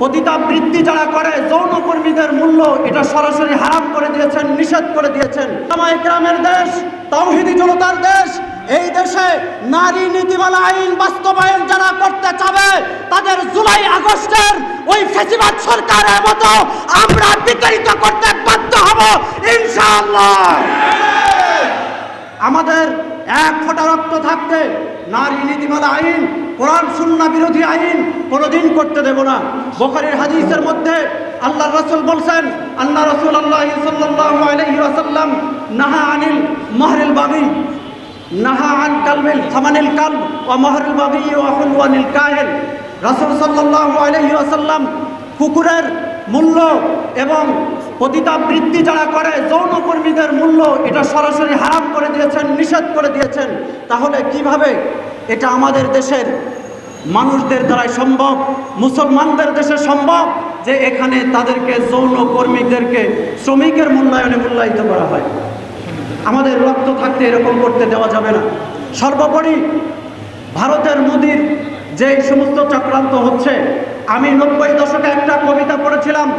পতিতাবৃত্তি যারা করে যৌন কর্মীদের মূল্য এটা সরাসরি হারাম করে দিয়েছেন, নিষেধ করে দিয়েছেন। গ্রামের দেশ তাওহিদি জনতার দেশ, এই দেশে নারী নীতিমালা আইন বাস্তবায়ন যারা করতে চাবে, তাদের জুলাই আগস্টের ওই ফেসিবাদ সরকারের মতো আমরা বিতাড়িত করতে বাধ্য হব, ইনশাআল্লাহ। আমাদের এক ফোঁটা রক্ত থাকতে নারী নীতিমালা আইন কোরআন, সুন্না, বিরোধী আইন কোনোদিন করতে দেব না। বোখারির হাদিসের মধ্যে আল্লাহ রসুল বলছেন আল্লাহ রসুল আল্লাহ ওয়াসাল্লাম নাহা আনিল মাহরিল বাবি নাহা আন কালবিল থামানিল কাল, ওয়া বাবি ও আহুল হুলওয়ানিল কাহেল রসুল সাল্লাহ আলাইহি আসাল্লাম কুকুরের মূল্য এবং পতিতাবৃত্তি যারা করে যৌন কর্মীদের মূল্য এটা সরাসরি হারাম করে দিয়েছেন, নিষেধ করে দিয়েছেন। তাহলে কীভাবে এটা আমাদের দেশের মানুষদের দ্বারাই সম্ভব, মুসলমানদের দেশে সম্ভব যে এখানে তাদেরকে যৌন কর্মীদেরকে শ্রমিকের মূল্যায়নে মূল্যায়িত করা হয়? আমাদের রক্ত থাকতে এরকম করতে দেওয়া যাবে না। সর্বোপরি ভারতের মোদির যে সমস্ত চক্রান্ত হচ্ছে আমি নব্বই দশকে একটা কবিতা পড়েছিলাম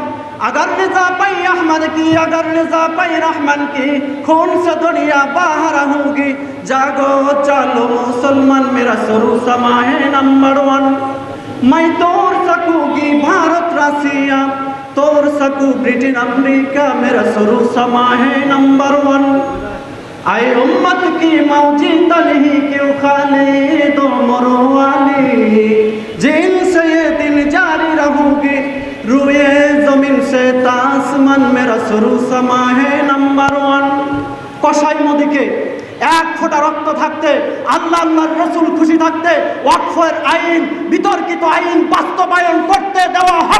अगर निजा पाई अहमद की अगर निजा पाई रहमान की खून से दुनिया बाहर होगी जागो चलो मुसलमान मेरा शुरू समा है नंबर वन मैं तोड़ सकूंगी भारत रसिया तोड़ सकूं ब्रिटेन अमेरिका मेरा शुरू समा है नंबर वन आए उम्मत की मौजी तलही क्यों खाले दो মুসলমান, মেরা সরু সমাহে নাম্বার ওয়ান কষাই নদীকে এক ফোঁটা রক্ত থাকতে, আল্লাহ আল্লাহর রসুল খুশি থাকতে, ওয়াকফের আইন, বিতর্কিত আইন বাস্তবায়ন করতে দেওয়া হয়।